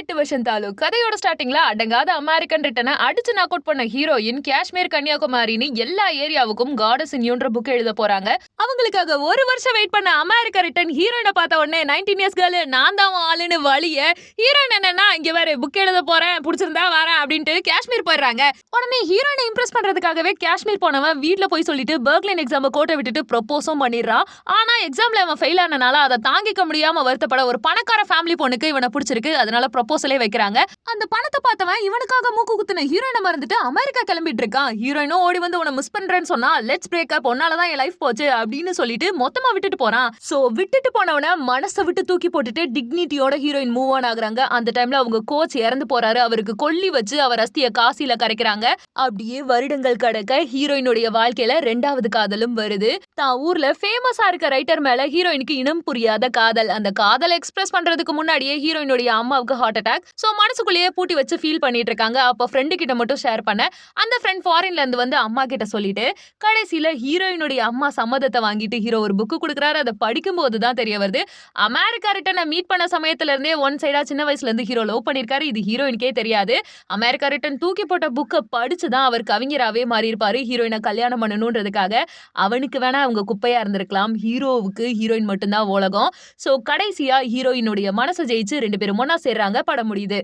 எட்டு வருஷம் தாலு கதையோட ஸ்டார்டிங்ல அடங்காத அமெரிக்கன் ரிட்டனை அடிச்சு நாக் அவுட் பண்ண ஹீரோயின் காஷ்மீர் கன்னியாகுமரின்னு எல்லா ஏரியாவுக்கும் காடஸ் இன்யூன்ற புக் எழுத போறாங்க. அவங்களுக்காக ஒரு வருஷம் வெயிட் பண்ண அமெரிக்க ரிட்டன் ஹீரோயினை பார்த்த உடனே நைன்டீன் இயர்ஸ் கேர்ள் நான் தான் ஆளுன்னு வழிய ஹீரோயின் என்னன்னா இங்க வேற புக் எழுத போறேன் பிடிச்சிருந்தா வரேன் அப்படின்ட்டு காஷ்மீர் போயிடுறாங்க. உடனே ஹீரோயினை இம்ப்ரெஸ் பண்றதுக்காகவே காஷ்மீர் போனவன் வீட்டில் போய் சொல்லிட்டு பெர்க்லைன் எக்ஸாம் கோட்டை விட்டுட்டு ப்ரொப்போஸும் பண்ணிடுறான் ஆனா எக்ஸாம்ல அவன் ஃபெயில் ஆனனால அதை தாங்கிக்க முடியாம வருத்தப்பட ஒரு பணக்கார ஃபேமிலி பொண்ணுக்கு இவனை பிடிச்சிருக்கு. அதனால ப்ரொபோசலே வைக்கிறாங்க. அந்த பணத்தை பார்த்தவன் இவனுக்காக மூக்கு குத்துன ஹீரோயினை மறந்துட்டு அமெரிக்கா கிளம்பிட்டு இருக்கான். ஹீரோயினும் ஓடி வந்து உன மிஸ் பண்றேன்னு சொன்னா லெட்ஸ் பிரேக்கப் உன்னாலதான் என் லைஃப் போச்சு அப்படி அப்படின்னு சொல்லிட்டு மொத்தமா விட்டுட்டு போறான். சோ விட்டுட்டு போனவன மனசை விட்டு தூக்கி போட்டுட்டு டிக்னிட்டியோட ஹீரோயின் மூவ் ஆன் ஆகுறாங்க. அந்த டைம்ல அவங்க கோச் இறந்து போறாரு. அவருக்கு கொல்லி வச்சு அவர் அஸ்திய காசில கரைக்கிறாங்க. அப்படியே வருடங்கள் கடக்க ஹீரோயினுடைய வாழ்க்கையில ரெண்டாவது காதலும் வருது. தான் ஊர்ல ஃபேமஸா இருக்க ரைட்டர் மேல ஹீரோயினுக்கு இனம் புரியாத காதல். அந்த காதலை எக்ஸ்பிரஸ் பண்றதுக்கு முன்னாடியே ஹீரோயினுடைய அம்மாவுக்கு ஹார்ட் அட்டாக் ஸோ மனசுக்குள்ளேயே பூட்டி வச்சு ஃபீல் பண்ணிட்டு இருக்காங்க. அப்போ ஃப்ரெண்டு கிட்ட மட்டும் ஷேர் பண்ண. அந்த ஃப்ரெண்ட் ஃபாரின்ல இருந்து வந்து அம்மா கிட்ட சொல்லிட்டு கடைசியில ஹீரோயினுடைய அம்மா சம்மதத்தை வாங்கிட்டு ஹீரோ ஒரு புக்கு கொடுக்குறாரு. அதை படிக்கும்போது தான் தெரிய வருது. அமெரிக்கா ரிட்டனை மீட் பண்ண சமயத்துல இருந்தே ஒன் சைடா சின்ன வயசுல இருந்து ஹீரோ லவ் பண்ணிருக்காரு. இது ஹீரோயினுக்கே தெரியாது. அமெரிக்கா ரிட்டன் தூக்கி போட்ட புக்கை படிச்சு தான் அவர் கவிஞராகவே மாறியிருப்பாரு. ஹீரோயினை கல்யாணம் பண்ணணுன்றதுக்காக அவனுக்கு வேணா அவங்க குப்பையா இருந்திருக்கலாம். ஹீரோவுக்கு ஹீரோயின் மட்டும்தான் உலகம். ஸோ கடைசியா ஹீரோயினுடைய மனசை ஜெயிச்சு ரெண்டு பேரும் ஒன்னா சேர்றாங்க. படம் முடியுது.